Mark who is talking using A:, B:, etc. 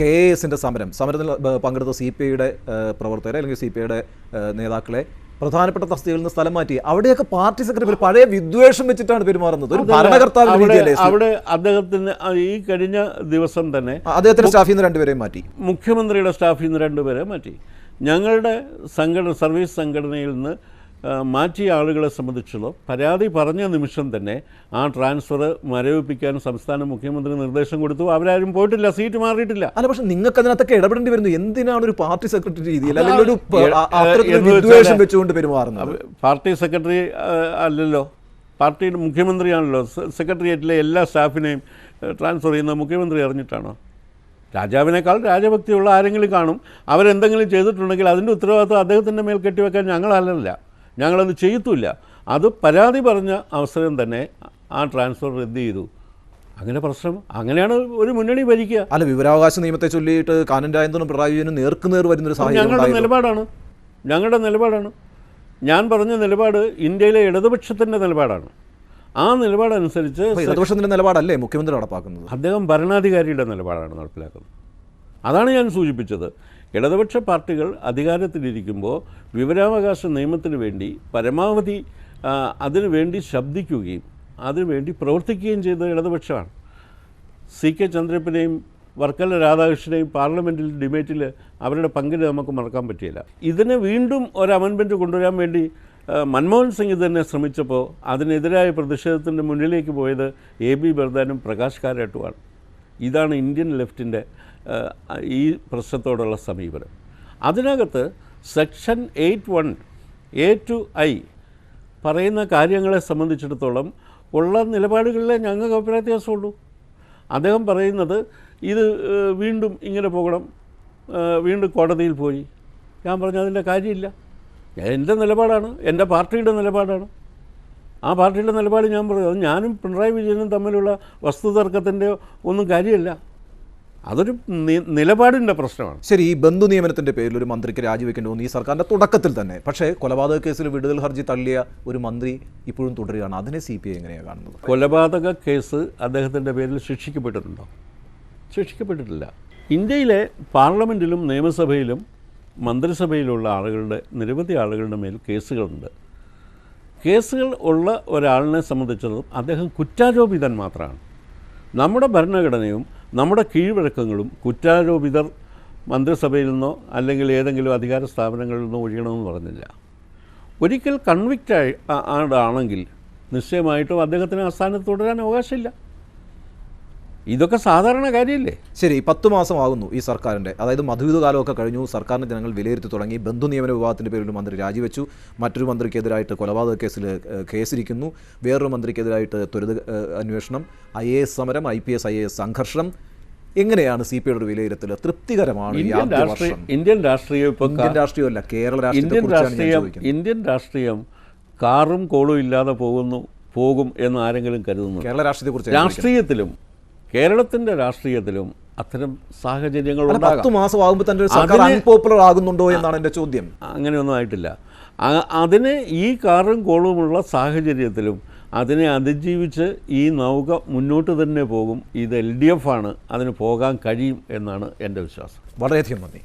A: K A എസിന്റെ സമരം സമരത്തിൽ പങ്കെടുത്ത സി പി ഐയുടെ പ്രവർത്തകരെ അല്ലെങ്കിൽ സി പി ഐയുടെ നേതാക്കളെ പ്രധാനപ്പെട്ട തസ്തികയിൽ നിന്ന് സ്ഥലം മാറ്റി. അവിടെയൊക്കെ പാർട്ടി സെക്രട്ടറി പഴയ വിദ്വേഷം വെച്ചിട്ടാണ് പെരുമാറുന്നത്. ഒരു ഭരണകർത്താവിന്റെ
B: അവിടെ അദ്ദേഹത്തിന് ഈ കഴിഞ്ഞ ദിവസം തന്നെ
A: അദ്ദേഹത്തിന്റെ സ്റ്റാഫിൽ നിന്ന് രണ്ടുപേരെയും മാറ്റി.
B: മുഖ്യമന്ത്രിയുടെ സ്റ്റാഫിൽ നിന്ന് രണ്ടുപേരെ മാറ്റി. ഞങ്ങളുടെ സംഘടന സർവീസ് സംഘടനയിൽ നിന്ന് മാറ്റിയ ആളുകളെ സംബന്ധിച്ചുള്ള പരാതി പറഞ്ഞ നിമിഷം തന്നെ ആ ട്രാൻസ്ഫർ മരവിപ്പിക്കാൻ സംസ്ഥാന മുഖ്യമന്ത്രി നിർദ്ദേശം കൊടുത്തു. അവരാരും പോയിട്ടില്ല സീറ്റ് മാറിയിട്ടില്ല.
A: അല്ല പക്ഷെ നിങ്ങൾക്ക് അതിനകത്തൊക്കെ ഇടപെടേണ്ടി വരുന്നു. എന്തിനാണ് ഒരു പാർട്ടി സെക്രട്ടറി രീതിയിൽ അല്ലെങ്കിൽ ഒരു വിദ്വേഷം വെച്ചുകൊണ്ട് പെരുമാറുന്നത്?
B: പാർട്ടി സെക്രട്ടറി അല്ലല്ലോ. പാർട്ടിയുടെ മുഖ്യമന്ത്രിയാണല്ലോ. സെക്രട്ടേറിയറ്റിലെ എല്ലാ സ്റ്റാഫിനെയും ട്രാൻസ്ഫർ ചെയ്യുന്ന മുഖ്യമന്ത്രി അറിഞ്ഞിട്ടാണോ? രാജാവിനേക്കാൾ രാജഭക്തിയുള്ള ആരെങ്കിലും കാണും. അവരെന്തെങ്കിലും ചെയ്തിട്ടുണ്ടെങ്കിൽ അതിന്റെ ഉത്തരവാദിത്വം അദ്ദേഹത്തിന്റെ മേൽ കെട്ടിവെക്കാൻ ഞങ്ങളല്ലല്ല. ഞങ്ങളത് ചെയ്യത്തുമില്ല. അത് പരാതി പറഞ്ഞ അവസരം തന്നെ ആ ട്രാൻസ്ഫർ റദ്ദ് ചെയ്തു. അങ്ങനെ പ്രശ്നം അങ്ങനെയാണ് ഒരു മുന്നണി ഭരിക്കുക.
A: അല്ല വിവരാവകാശ നിയമത്തെ ചൊല്ലിയിട്ട് കാനൻ രാജേന്ദ്രനും പിണറായി വിജയനും നേർക്കുനേർ വരുന്ന ഒരു സാഹചര്യം
B: ഞങ്ങളുടെ നിലപാടാണ്. ഞങ്ങളുടെ നിലപാടാണ്. ഞാൻ പറഞ്ഞ നിലപാട് ഇന്ത്യയിലെ ഇടതുപക്ഷത്തിന്റെ നിലപാടാണ്. ആ നിലപാടനുസരിച്ച്
A: ഇടതുപക്ഷത്തിന്റെ നിലപാടല്ലേ മുഖ്യമന്ത്രി നടപ്പാക്കുന്നത്?
B: അദ്ദേഹം ഭരണാധികാരിയുടെ നിലപാടാണ് നടപ്പിലാക്കുന്നത്. അതാണ് ഞാൻ സൂചിപ്പിച്ചത്. ഇടതുപക്ഷ പാർട്ടികൾ അധികാരത്തിലിരിക്കുമ്പോൾ വിവരാവകാശ നിയമത്തിന് വേണ്ടി പരമാവധി അതിനുവേണ്ടി അതിനു വേണ്ടി ശബ്ദിക്കുകയും അതിനുവേണ്ടി പ്രവർത്തിക്കുകയും ചെയ്ത ഇടതുപക്ഷമാണ്. സി കെ ചന്ദ്രപ്പനെയും വർക്കല രാധാകൃഷ്ണനെയും പാർലമെന്റിൽ ഡിബേറ്റിൽ അവരുടെ പങ്കിന് നമുക്ക് മറക്കാൻ പറ്റിയില്ല. ഇതിനെ വീണ്ടും ഒരു അമെൻമെന്റ് കൊണ്ടുവരാൻ വേണ്ടി മൻമോഹൻ സിംഗ് തന്നെ ശ്രമിച്ചപ്പോൾ അതിനെതിരായ പ്രതിഷേധത്തിന്റെ മുന്നിലേക്ക് പോയത് എ ബി ബർദാനും പ്രകാശ് കാരാട്ടുമാണ് ഇതാണ് ഇന്ത്യൻ ലെഫ്റ്റിന്റെ ഈ പ്രശ്നത്തോടുള്ള സമീപനം. അതിനകത്ത് section eight one A two I പറയുന്ന കാര്യങ്ങളെ സംബന്ധിച്ചിടത്തോളം ഉള്ള നിലപാടുകളിലെ ഞങ്ങൾക്ക് അഭിപ്രായ വ്യത്യാസമുള്ളൂ. അദ്ദേഹം പറയുന്നത് ഇത് വീണ്ടും ഇങ്ങനെ പോകണം വീണ്ടും കോടതിയിൽ പോയി. ഞാൻ പറഞ്ഞു അതിന്റെ കാര്യമില്ല. എന്റെ നിലപാടാണ് എന്റെ പാർട്ടിയുടെ നിലപാടാണ്. ആ പാർട്ടിയുടെ നിലപാട് ഞാൻ പറഞ്ഞു അത് ഞാനും പിണറായി വിജയനും തമ്മിലുള്ള വസ്തുതർക്കത്തിന്റെ ഒന്നും കാര്യമില്ല. അതൊരു നിലപാടിന്റെ പ്രശ്നമാണ്.
A: ശരി ഈ ബന്ധു നിയമനത്തിന്റെ പേരിൽ ഒരു മന്ത്രിക്ക് രാജിവെക്കേണ്ടി വന്നു. ഈ സർക്കാരിന്റെ തുടക്കത്തിൽ തന്നെ. പക്ഷേ കൊലപാതക കേസിൽ വിടുതൽ ഹർജി തള്ളിയ ഒരു മന്ത്രി ഇപ്പോഴും തുടരുകയാണ്. അതിനെ സി പി ഐ എങ്ങനെയാണ് കാണുന്നത്?
B: കൊലപാതക കേസ് അദ്ദേഹത്തിന്റെ പേരിൽ ശിക്ഷിക്കപ്പെട്ടിട്ടുണ്ടോ? ശിക്ഷിക്കപ്പെട്ടിട്ടില്ല. ഇന്ത്യയിലെ പാർലമെന്റിലും നിയമസഭയിലും മന്ത്രിസഭയിലുള്ള ആളുകളുടെ നിരവധി ആളുകളുടെ മേൽ കേസുകളുണ്ട്. കേസുകൾ ഉള്ള ഒരാളിനെ സംബന്ധിച്ചിടത്തോളം അദ്ദേഹം കുറ്റാരോപിതൻ മാത്രമാണ്. നമ്മുടെ ഭരണഘടനയും നമ്മുടെ കീഴ്വഴക്കങ്ങളും കുറ്റാരോപിതർ മന്ത്രിസഭയിൽ നിന്നോ അല്ലെങ്കിൽ ഏതെങ്കിലും അധികാര സ്ഥാപനങ്ങളിൽ നിന്നോ ഒഴിയണമെന്ന് പറഞ്ഞില്ല. ഒരിക്കൽ കൺവിക്റ്റ് ആണെങ്കിൽ നിശ്ചയമായിട്ടും അദ്ദേഹത്തിന് ആ സ്ഥാനത്ത് തുടരാൻ അവകാശമില്ല. ഇതൊക്കെ സാധാരണ കാര്യമില്ലേ
A: ശരി പത്ത് മാസമാകുന്നു ഈ സർക്കാരിന്റെ. അതായത് മധുവിധ കാലമൊക്കെ കഴിഞ്ഞു സർക്കാരിന് ജനങ്ങൾ വിലയിരുത്തി തുടങ്ങി ബന്ധു നിയമന വിഭാഗത്തിന്റെ പേരിൽ മന്ത്രി രാജിവെച്ചു മറ്റൊരു മന്ത്രിക്കെതിരായിട്ട് കൊലപാതക കേസിൽ കേസിരിക്കുന്നു വേറൊരു മന്ത്രിക്കെതിരായിട്ട് ത്വരിത അന്വേഷണം ഐ എ എസ് സമരം I P S I A S സംഘർഷം എങ്ങനെയാണ് സി പി ഐയുടെ വിലയിരുത്തൽ തൃപ്തികരമാണ്
B: ഇന്ത്യൻ രാഷ്ട്രീയം ഇപ്പോൾ
A: ഇന്ത്യൻ രാഷ്ട്രീയമല്ല കേരള
B: ഇന്ത്യൻ രാഷ്ട്രീയം ഇന്ത്യൻ രാഷ്ട്രീയം കാറും കോളും ഇല്ലാതെ പോകുന്നു പോകും എന്ന് ആരെങ്കിലും കരുതുന്നു.
A: കേരള രാഷ്ട്രീയത്തെക്കുറിച്ച്
B: രാഷ്ട്രീയത്തിലും കേരളത്തിന്റെ രാഷ്ട്രീയത്തിലും അത്തരം സാഹചര്യങ്ങൾ
A: മാസം തന്നെ സർക്കാർ അൺപോപ്പുലർ ആകുന്നുണ്ടോ എന്നാണ് എന്റെ ചോദ്യം.
B: അങ്ങനെയൊന്നും ആയിട്ടില്ല. അതിന് ഈ കാറും കോളുമുള്ള സാഹചര്യത്തിലും അതിനെ അതിജീവിച്ച് ഈ നൗക മുന്നോട്ട് തന്നെ പോകും. ഇത് എൽ ഡി എഫ് ആണ്. അതിന് പോകാൻ കഴിയും എന്നാണ് എന്റെ വിശ്വാസം.
A: വളരെയധികം നന്ദി.